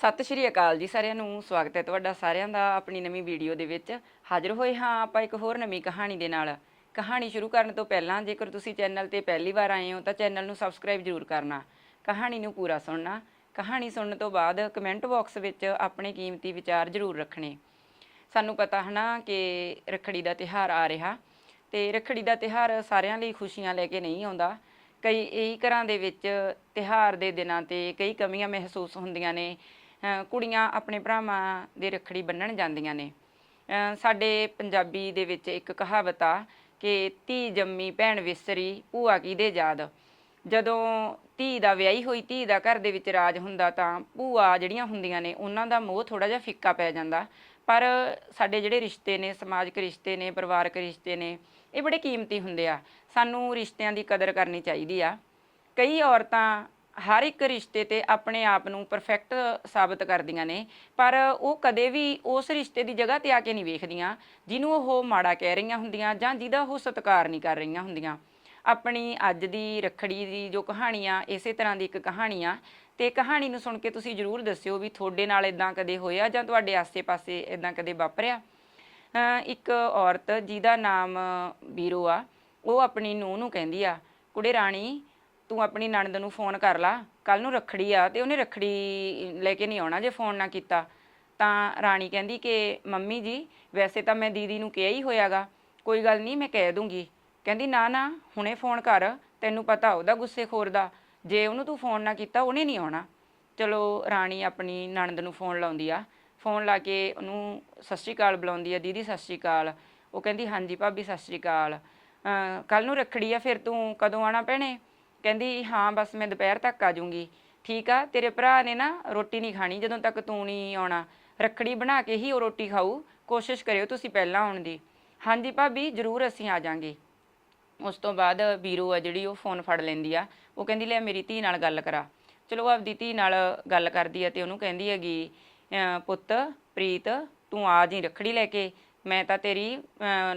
ਸਤਿ ਸ਼੍ਰੀ ਅਕਾਲ ਜੀ ਸਾਰਿਆਂ ਨੂੰ, ਸਵਾਗਤ ਹੈ ਤੁਹਾਡਾ ਸਾਰਿਆਂ ਦਾ ਆਪਣੀ ਨਵੀਂ ਵੀਡੀਓ ਦੇ ਵਿੱਚ। ਹਾਜ਼ਰ ਹੋਏ ਹਾਂ ਆਪਾਂ ਇੱਕ ਹੋਰ ਨਵੀਂ ਕਹਾਣੀ ਦੇ ਨਾਲ। ਕਹਾਣੀ ਸ਼ੁਰੂ ਕਰਨ ਤੋਂ ਪਹਿਲਾਂ ਜੇਕਰ ਤੁਸੀਂ ਚੈਨਲ ਤੇ ਪਹਿਲੀ ਵਾਰ ਆਏ ਹੋ ਤਾਂ ਚੈਨਲ ਨੂੰ ਸਬਸਕ੍ਰਾਈਬ ਜ਼ਰੂਰ ਕਰਨਾ। ਕਹਾਣੀ ਨੂੰ ਪੂਰਾ ਸੁਣਨਾ। ਕਹਾਣੀ ਸੁਣਨ ਤੋਂ ਬਾਅਦ ਕਮੈਂਟ ਬਾਕਸ ਵਿੱਚ ਆਪਣੇ ਕੀਮਤੀ ਵਿਚਾਰ ਜ਼ਰੂਰ ਰੱਖਣੇ। ਸਾਨੂੰ ਪਤਾ ਹੈ ਨਾ ਕਿ ਰੱਖੜੀ ਦਾ ਤਿਹਾਰ ਆ ਰਿਹਾ ਤੇ ਰੱਖੜੀ ਦਾ ਤਿਹਾਰ ਸਾਰਿਆਂ ਲਈ ਖੁਸ਼ੀਆਂ ਲੈ ਕੇ ਨਹੀਂ ਆਉਂਦਾ। ਕਈ ਇਹੀ ਘਰਾਂ ਦੇ ਵਿੱਚ ਤਿਹਾਰ ਦੇ ਦਿਨਾਂ ਤੇ ਕਈ ਕਮੀਆਂ ਮਹਿਸੂਸ ਹੁੰਦੀਆਂ ਨੇ। ਕੁੜੀਆਂ ਆਪਣੇ ਭਰਾਵਾਂ ਦੇ ਰੱਖੜੀ ਬੰਨਣ ਜਾਂਦੀਆਂ ਨੇ। ਸਾਡੇ ਪੰਜਾਬੀ ਦੇ ਵਿੱਚ ਇੱਕ ਕਹਾਵਤ ਆ ਕਿ ਧੀ ਜੰਮੀ ਭੈਣ ਵਿਸਰੀ ਭੂਆ ਕਿਹਦੇ ਯਾਦ। ਜਦੋਂ ਧੀ ਦਾ ਵਿਆਹੀ ਹੋਈ ਧੀ ਦਾ ਘਰ ਦੇ ਵਿੱਚ ਰਾਜ ਹੁੰਦਾ ਤਾਂ ਭੂਆ ਜਿਹੜੀਆਂ ਹੁੰਦੀਆਂ ਨੇ ਉਹਨਾਂ ਦਾ ਮੋਹ ਥੋੜਾ ਜਿਹਾ ਫਿੱਕਾ ਪੈ ਜਾਂਦਾ। ਪਰ ਸਾਡੇ ਜਿਹੜੇ ਰਿਸ਼ਤੇ ਨੇ, ਸਮਾਜਿਕ ਰਿਸ਼ਤੇ ਨੇ, ਪਰਿਵਾਰਕ ਰਿਸ਼ਤੇ ਨੇ, ਇਹ ਬੜੇ ਕੀਮਤੀ ਹੁੰਦੇ ਆ। ਸਾਨੂੰ ਰਿਸ਼ਤਿਆਂ ਦੀ ਕਦਰ ਕਰਨੀ ਚਾਹੀਦੀ ਆ। ਕਈ ਔਰਤਾਂ ਹਰ ਇੱਕ ਰਿਸ਼ਤੇ ਤੇ ਆਪਣੇ ਆਪ ਨੂੰ ਪਰਫੈਕਟ ਸਾਬਤ ਕਰਦੀਆਂ ਨੇ, ਪਰ ਉਹ ਕਦੇ ਵੀ ਉਸ ਰਿਸ਼ਤੇ ਦੀ ਜਗ੍ਹਾ ਤੇ ਆ ਕੇ ਨਹੀਂ ਵੇਖਦੀਆਂ, ਜਿਹਨੂੰ ਉਹ ਮਾੜਾ ਕਹਿ ਰਹੀਆਂ ਹੁੰਦੀਆਂ ਜਾਂ ਜਿਹਦਾ ਉਹ ਸਤਿਕਾਰ ਨਹੀਂ ਕਰ ਰਹੀਆਂ ਹੁੰਦੀਆਂ। ਆਪਣੀ ਅੱਜ ਦੀ ਰੱਖੜੀ ਦੀ ਜੋ ਕਹਾਣੀ ਆ ਇਸੇ ਤਰ੍ਹਾਂ ਦੀ ਇੱਕ ਕਹਾਣੀ ਆ ਤੇ ਕਹਾਣੀ ਨੂੰ ਸੁਣ ਕੇ ਤੁਸੀਂ ਜਰੂਰ ਦੱਸਿਓ ਵੀ ਤੁਹਾਡੇ ਨਾਲ ਇਦਾਂ ਕਦੇ ਹੋਇਆ ਜਾਂ ਤੁਹਾਡੇ ਆਸੇ-ਪਾਸੇ ਇਦਾਂ ਕਦੇ ਵਾਪਰਿਆ? ਇੱਕ ਔਰਤ ਜਿਹਦਾ ਨਾਮ ਬੀਰੋ ਆ, ਉਹ ਆਪਣੀ ਨੂੰਹ ਨੂੰ ਕਹਿੰਦੀ ਆ, ਕੁੜੇ ਰਾਣੀ ਤੂੰ ਆਪਣੀ ਨਣਦ ਨੂੰ ਫੋਨ ਕਰ ਲਾ ਕੱਲ ਨੂੰ ਰੱਖੜੀ ਆ ਤੇ ਉਹਨੇ ਰੱਖੜੀ ਲੈ ਕੇ ਨਹੀਂ ਆਉਣਾ ਜੇ ਫੋਨ ਨਾ ਕੀਤਾ। ਤਾਂ ਰਾਣੀ ਕਹਿੰਦੀ ਕਿ ਮੰਮੀ ਜੀ, ਵੈਸੇ ਤਾਂ ਮੈਂ ਦੀਦੀ ਨੂੰ ਕਿਹਾ ਹੀ ਹੋਇਆਗਾ, ਕੋਈ ਗੱਲ ਨਹੀਂ ਮੈਂ ਕਹਿ ਦੂੰਗੀ। ਕਹਿੰਦੀ, ਨਾ ਨਾ, ਹੁਣੇ ਫੋਨ ਕਰ, ਤੈਨੂੰ ਪਤਾ ਉਹਦਾ ਗੁੱਸੇ ਖੋਰ ਦਾ, ਜੇ ਉਹਨੂੰ ਤੂੰ ਫੋਨ ਨਾ ਕੀਤਾ ਉਹਨੇ ਨਹੀਂ ਆਉਣਾ। ਚਲੋ, ਰਾਣੀ ਆਪਣੀ ਨਣਦ ਨੂੰ ਫੋਨ ਲਾਉਂਦੀ ਆ, ਫੋਨ ਲਾ ਕੇ ਉਹਨੂੰ ਸਤਿ ਸ਼੍ਰੀ ਅਕਾਲ ਬੁਲਾਉਂਦੀ ਆ, ਦੀਦੀ ਸਤਿ ਸ਼੍ਰੀ ਅਕਾਲ। ਉਹ ਕਹਿੰਦੀ, ਹਾਂਜੀ ਭਾਬੀ ਸਤਿ ਸ਼੍ਰੀ ਅਕਾਲ। ਕੱਲ ਨੂੰ ਰੱਖੜੀ ਆ, ਫਿਰ ਤੂੰ ਕਦੋਂ ਆਣਾ ਭੈਣੇ? ਕਹਿੰਦੀ, ਹਾਂ, ਬਸ ਮੈਂ ਦੁਪਹਿਰ ਤੱਕ ਆ ਜਾਊਂਗੀ ਠੀਕ ਆ, ਤੇਰੇ ਭਰਾ ਨੇ ਨਾ ਰੋਟੀ ਨਹੀਂ ਖਾਣੀ, ਜਦੋਂ ਤੱਕ ਤੂੰ ਨਹੀਂ ਆਉਣਾ। ਰੱਖੜੀ ਬਣਾ ਕੇ ਹੀ ਉਹ ਰੋਟੀ ਖਾਊ। ਕੋਸ਼ਿਸ਼ ਕਰਿਓ ਤੁਸੀਂ ਪਹਿਲਾਂ ਆਉਣ ਦੀ। ਹਾਂਜੀ ਭਾਬੀ, ਜ਼ਰੂਰ ਅਸੀਂ ਆ ਜਾਾਂਗੇ। ਉਸ ਤੋਂ ਬਾਅਦ ਵੀਰੋ ਆ ਜਿਹੜੀ, ਉਹ ਫੋਨ ਫੜ ਲੈਂਦੀ ਆ। ਉਹ ਕਹਿੰਦੀ, ਲੈ, ਮੇਰੀ ਧੀ ਨਾਲ ਗੱਲ ਕਰਾ। ਚਲੋ, ਆਪਦੀ ਧੀ ਨਾਲ ਗੱਲ ਕਰਦੀ ਆ ਤੇ ਉਹਨੂੰ ਕਹਿੰਦੀ ਹੈਗੀ ਪੁੱਤ, ਪ੍ਰੀਤ, ਤੂੰ ਆ ਜੀ ਰੱਖੜੀ ਲੈ ਕੇ। ਮੈਂ ਤਾਂ ਤੇਰੀ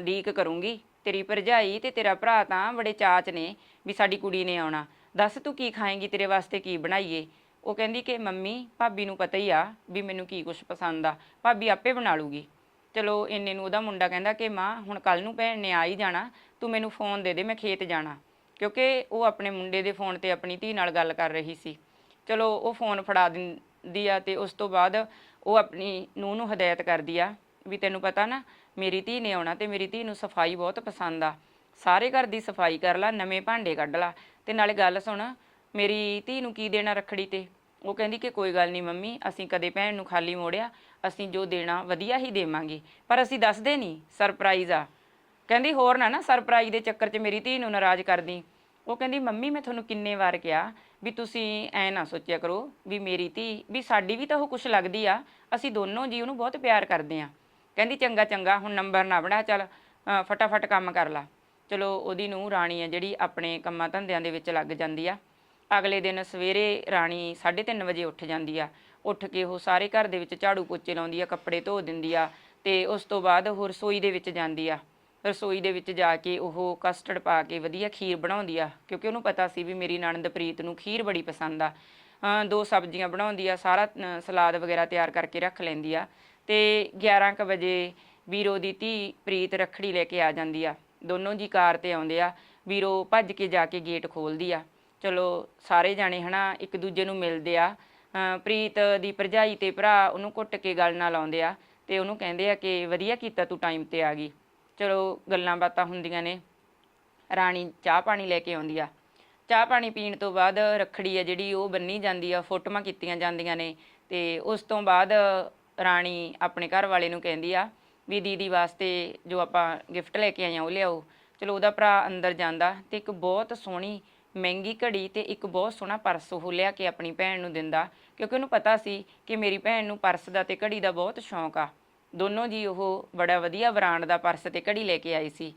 ਡੀਕ ਕਰੂੰਗੀ। ਤੇਰੀ ਭਰਜਾਈ ਤੇ ਤੇਰਾ ਭਰਾ ਤਾਂ ਬੜੇ ਚਾਚ ਨੇ ਵੀ ਸਾਡੀ ਕੁੜੀ ਨੇ ਆਉਣਾ। ਦੱਸ ਤੂੰ ਕੀ ਖਾਏਂਗੀ, ਤੇਰੇ ਵਾਸਤੇ ਕੀ ਬਣਾਈਏ? ਉਹ ਕਹਿੰਦੀ ਕਿ ਮੰਮੀ, ਭਾਬੀ ਨੂੰ ਪਤਾ ਹੀ ਆ ਵੀ ਮੈਨੂੰ ਕੀ ਕੁਝ ਪਸੰਦ ਆ, ਭਾਬੀ ਆਪੇ ਬਣਾ ਲੂਗੀ। ਚਲੋ ਇੰਨੇ ਨੂੰ ਉਹਦਾ ਮੁੰਡਾ ਕਹਿੰਦਾ ਕਿ ਮਾਂ, ਹੁਣ ਕੱਲ ਨੂੰ ਭੈਣ ਨੇ ਆ ਹੀ ਜਾਣਾ, ਤੂੰ ਮੈਨੂੰ ਫੋਨ ਦੇ ਦੇ, ਮੈਂ ਖੇਤ ਜਾਣਾ। ਕਿਉਂਕਿ ਉਹ ਆਪਣੇ ਮੁੰਡੇ ਦੇ ਫੋਨ ਤੇ ਆਪਣੀ ਧੀ ਨਾਲ ਗੱਲ ਕਰ ਰਹੀ ਸੀ। ਚਲੋ ਉਹ ਫੋਨ ਫੜਾ ਦਿੰਦੀ ਆ ਤੇ ਉਸ ਤੋਂ ਬਾਅਦ ਉਹ ਆਪਣੀ ਨੂੰਹ ਨੂੰ ਹਦਾਇਤ ਕਰਦੀ ਆ ਵੀ ਤੈਨੂੰ ਪਤਾ ਨਾ, ਮੇਰੀ ਧੀ ਨੇ ਆਉਣਾ ਤੇ ਮੇਰੀ ਧੀ ਨੂੰ ਸਫ਼ਾਈ ਬਹੁਤ ਪਸੰਦ ਆ। ਸਾਰੇ ਘਰ ਦੀ ਸਫ਼ਾਈ ਕਰ ਲਾ, ਨਵੇਂ ਭਾਂਡੇ ਕੱਢ ਲਾ। ਤੇ ਨਾਲੇ ਗੱਲ ਸੁਣ, ਮੇਰੀ ਧੀ ਨੂੰ ਕੀ ਦੇਣਾ ਰੱਖੜੀ ਤੇ? ਉਹ ਕਹਿੰਦੀ ਕਿ ਕੋਈ ਗੱਲ ਨਹੀਂ ਮੰਮੀ, ਅਸੀਂ ਕਦੇ ਭੈਣ ਨੂੰ ਖਾਲੀ ਮੋੜਿਆ, ਅਸੀਂ ਜੋ ਦੇਣਾ ਵਧੀਆ ਹੀ ਦੇਵਾਂਗੇ। ਪਰ ਅਸੀਂ ਦੱਸਦੇ ਨਹੀਂ ਸਰਪ੍ਰਾਈਜ਼ ਆ। ਕਹਿੰਦੀ ਹੋਰ ਨਾ ਨਾ ਸਰਪ੍ਰਾਈਜ਼ ਦੇ ਚੱਕਰ 'ਚ ਮੇਰੀ ਧੀ ਨੂੰ ਨਾਰਾਜ਼ ਕਰਦੀ। ਉਹ ਕਹਿੰਦੀ, ਮੰਮੀ, ਮੈਂ ਤੁਹਾਨੂੰ ਕਿੰਨੇ ਵਾਰ ਕਿਹਾ ਵੀ ਤੁਸੀਂ ਐ ਨਾ ਸੋਚਿਆ ਕਰੋ ਵੀ ਮੇਰੀ ਧੀ, ਵੀ ਸਾਡੀ ਵੀ ਤਾਂ ਉਹ ਕੁਛ ਲੱਗਦੀ ਆ। ਅਸੀਂ ਦੋਨੋਂ ਜੀ ਉਹਨੂੰ ਬਹੁਤ ਪਿਆਰ ਕਰਦੇ ਆ। ਕਹਿੰਦੀ ਚੰਗਾ ਚੰਗਾ, ਹੁਣ ਨੰਬਰ ਨਾ ਬਣਾ, ਚੱਲ ਫਟਾਫਟ ਕੰਮ ਕਰ ਲਾ। ਚਲੋ, ਉਹਦੀ ਨੂੰ ਰਾਣੀ ਆ ਜਿਹੜੀ ਆਪਣੇ ਕੰਮਾਂ ਧੰਦਿਆਂ ਦੇ ਵਿੱਚ ਲੱਗ ਜਾਂਦੀ ਆ। ਅਗਲੇ ਦਿਨ ਸਵੇਰੇ ਰਾਣੀ 3:30 ਵਜੇ ਉੱਠ ਜਾਂਦੀ ਆ। ਉੱਠ ਕੇ ਉਹ ਸਾਰੇ ਘਰ ਦੇ ਵਿੱਚ ਝਾੜੂ ਪੋਚੇ ਲਾਉਂਦੀ ਆ, ਕੱਪੜੇ ਧੋ ਦਿੰਦੀ ਆ ਤੇ ਉਸ ਤੋਂ ਬਾਅਦ ਉਹ ਰਸੋਈ ਦੇ ਵਿੱਚ ਜਾਂਦੀ ਆ। ਰਸੋਈ ਦੇ ਵਿੱਚ ਜਾ ਕੇ ਉਹ ਕਸਟਰਡ ਪਾ ਕੇ ਵਧੀਆ ਖੀਰ ਬਣਾਉਂਦੀ ਆ, ਕਿਉਂਕਿ ਉਹਨੂੰ ਪਤਾ ਸੀ ਵੀ ਮੇਰੀ ਨਣਦ ਪ੍ਰੀਤ ਨੂੰ ਖੀਰ ਬੜੀ ਪਸੰਦ ਆ। ਦੋ ਸਬਜ਼ੀਆਂ ਬਣਾਉਂਦੀ ਆ, ਸਾਰਾ ਸਲਾਦ ਵਗੈਰਾ ਤਿਆਰ ਕਰਕੇ ਰੱਖ ਲੈਂਦੀ ਆ। ਤੇ 11 ਕੁ ਵਜੇ ਵੀਰੋ ਦੀ ਧੀ ਪ੍ਰੀਤ ਰੱਖੜੀ ਲੈ ਕੇ ਆ ਜਾਂਦੀ ਆ। ਦੋਨੋਂ ਜੀ ਕਾਰ ਤੇ ਆਉਂਦੇ ਆ। ਵੀਰੋ ਭੱਜ ਕੇ ਜਾ ਕੇ ਗੇਟ ਖੋਲਦੀ ਆ। ਚਲੋ ਸਾਰੇ ਜਾਣੇ ਹਨਾ, ਇੱਕ ਦੂਜੇ ਨੂੰ ਮਿਲਦੇ ਆ। ਪ੍ਰੀਤ ਦੀ ਭਰਜਾਈ ਤੇ ਭਰਾ ਉਹਨੂੰ ਘੁੱਟ ਕੇ ਗੱਲ ਨਾਲ ਆਉਂਦੇ ਆ ਤੇ ਉਹਨੂੰ ਕਹਿੰਦੇ ਆ ਕਿ ਵਧੀਆ ਕੀਤਾ ਤੂੰ ਟਾਈਮ ਤੇ ਆ ਗਈ। ਚਲੋ ਗੱਲਾਂ ਬਾਤਾਂ ਹੁੰਦੀਆਂ ਨੇ। ਰਾਣੀ ਚਾਹ ਪਾਣੀ ਲੈ ਕੇ ਆਉਂਦੀ ਆ। ਚਾਹ ਪਾਣੀ ਪੀਣ ਤੋਂ ਬਾਅਦ ਰੱਖੜੀ ਆ ਜਿਹੜੀ ਉਹ ਬੰਨੀ ਜਾਂਦੀ ਆ, ਫੋਟੋਆਂ ਕੀਤੀਆਂ ਜਾਂਦੀਆਂ ਨੇ ਤੇ ਉਸ ਤੋਂ ਬਾਅਦ ਰਾਣੀ ਆਪਣੇ ਘਰ ਵਾਲੇ ਨੂੰ ਕਹਿੰਦੀ ਆ ਵੀ ਦੀਦੀ ਵਾਸਤੇ ਜੋ ਆਪਾਂ ਗਿਫਟ ਲੈ ਕੇ ਆਏ ਆ, ਉਹ ਲਿਆਓ। ਚਲੋ, ਉਹਦਾ ਭਰਾ ਅੰਦਰ ਜਾਂਦਾ ਤੇ ਇੱਕ ਬਹੁਤ ਸੋਹਣੀ, ਮਹਿੰਗੀ ਘੜੀ ਤੇ ਇੱਕ ਬਹੁਤ ਸੋਹਣਾ ਪਰਸ ਉਹ ਲਿਆ ਕੇ ਆਪਣੀ ਭੈਣ ਨੂੰ ਦਿੰਦਾ। ਕਿਉਂਕਿ ਉਹਨੂੰ ਪਤਾ ਸੀ ਕਿ ਮੇਰੀ ਭੈਣ ਨੂੰ ਪਰਸ ਦਾ ਤੇ ਘੜੀ ਦਾ ਬਹੁਤ ਸ਼ੌਂਕ ਆ। ਦੋਨੋਂ ਜੀ ਉਹ ਬੜਾ ਵਧੀਆ ਬ੍ਰਾਂਡ ਦਾ ਪਰਸ ਤੇ ਘੜੀ ਲੈ ਕੇ ਆਈ ਸੀ।